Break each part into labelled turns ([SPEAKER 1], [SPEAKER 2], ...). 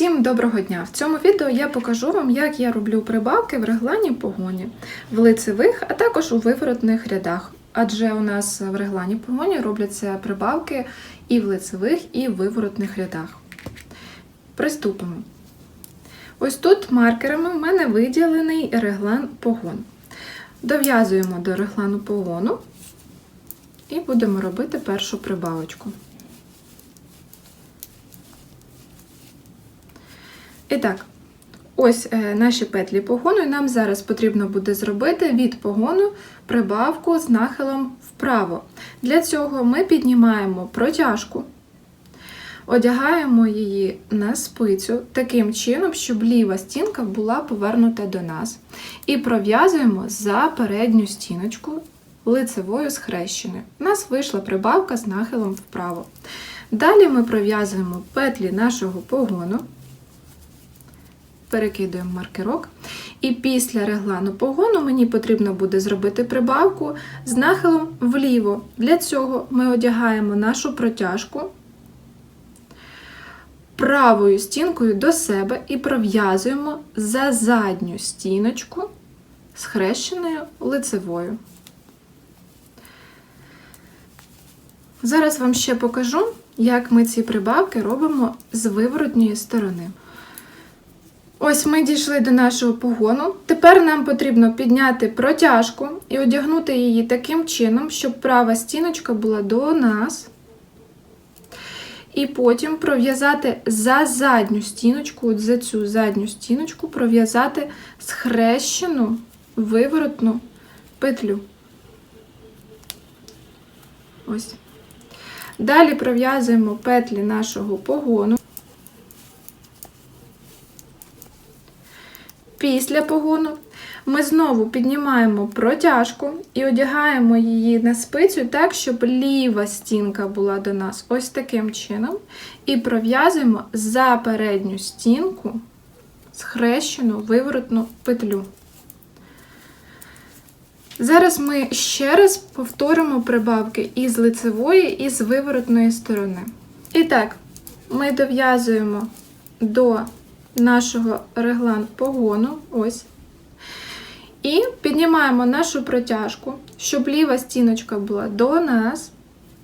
[SPEAKER 1] Всім доброго дня! В цьому відео я покажу вам, як я роблю прибавки в реглані погоні, в лицевих, а також у виворотних рядах. Адже у нас в реглані погоні робляться прибавки і в лицевих, і в виворотних рядах. Приступимо. Ось тут маркерами в мене виділений реглан погон. Дов'язуємо до реглану погону і будемо робити першу прибавочку. І так, ось е, наші петлі погону, і нам зараз потрібно буде зробити від погону прибавку з нахилом вправо. Для цього ми піднімаємо протяжку, одягаємо її на спицю таким чином, щоб ліва стінка була повернута до нас. І пров'язуємо за передню стіночку лицевою схрещеною. У нас вийшла прибавка з нахилом вправо. Далі ми пров'язуємо петлі нашого погону перекидуємо маркерок. І після реглану погону мені потрібно буде зробити прибавку з нахилом вліво. Для цього ми одягаємо нашу протяжку правою стінкою до себе і пров'язуємо за задню стіночку схрещеною лицевою. Зараз вам ще покажу, як ми ці прибавки робимо з виворотньої сторони. Ось ми дійшли до нашого погону. Тепер нам потрібно підняти протяжку і одягнути її таким чином, щоб права стіночка була до нас. І потім пров'язати за задню стіночку, от за цю задню стіночку, пров'язати схрещену виворотну петлю. Ось. Далі пров'язуємо петлі нашого погону. Після погону ми знову піднімаємо протяжку і одягаємо її на спицю так, щоб ліва стінка була до нас ось таким чином. І пров'язуємо за передню стінку схрещену виворотну петлю. Зараз ми ще раз повторимо прибавки із лицевої і з виворотної сторони. І так, ми дов'язуємо до нашого реглан погону. Ось. І піднімаємо нашу протяжку, щоб ліва стіночка була до нас.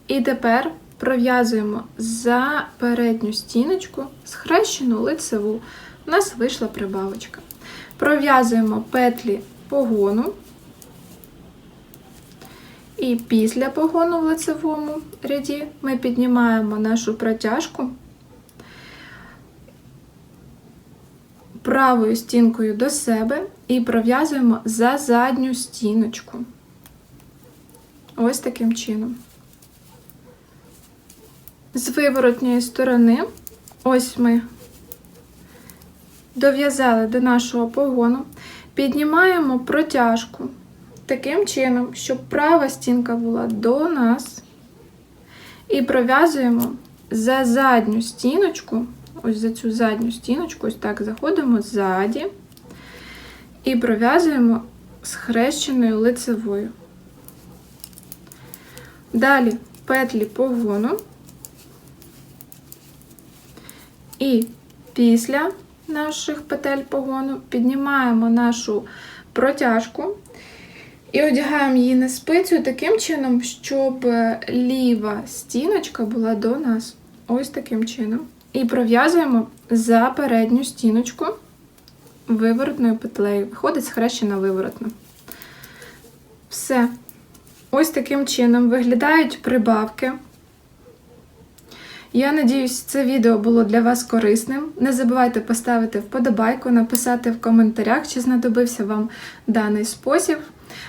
[SPEAKER 1] І тепер пров'язуємо за передню стіночку схрещену лицеву. У нас вийшла прибавочка. Пров'язуємо петлі погону. І після погону в лицевому ряді ми піднімаємо нашу протяжку. Правою стінкою до себе і пров'язуємо за задню стіночку. Ось таким чином. З виворотньої сторони, ось ми дов'язали до нашого погону, піднімаємо протяжку таким чином, щоб права стінка була до нас, і пров'язуємо за задню стіночку ось за цю задню стіночку, ось так заходимо ззаді і пров'язуємо схрещеною лицевою. Далі петлі погону. І після наших петель погону піднімаємо нашу протяжку і одягаємо її на спицю таким чином, щоб ліва стіночка була до нас. Ось таким чином. І пров'язуємо за передню стіночку виворотною петлею. Виходить схрещена виворотна. Все. Ось таким чином виглядають прибавки. Я надіюсь, це відео було для вас корисним. Не забувайте поставити вподобайку, написати в коментарях, чи знадобився вам даний спосіб.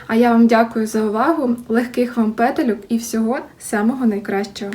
[SPEAKER 1] А я вам дякую за увагу, легких вам петелюк і всього самого найкращого.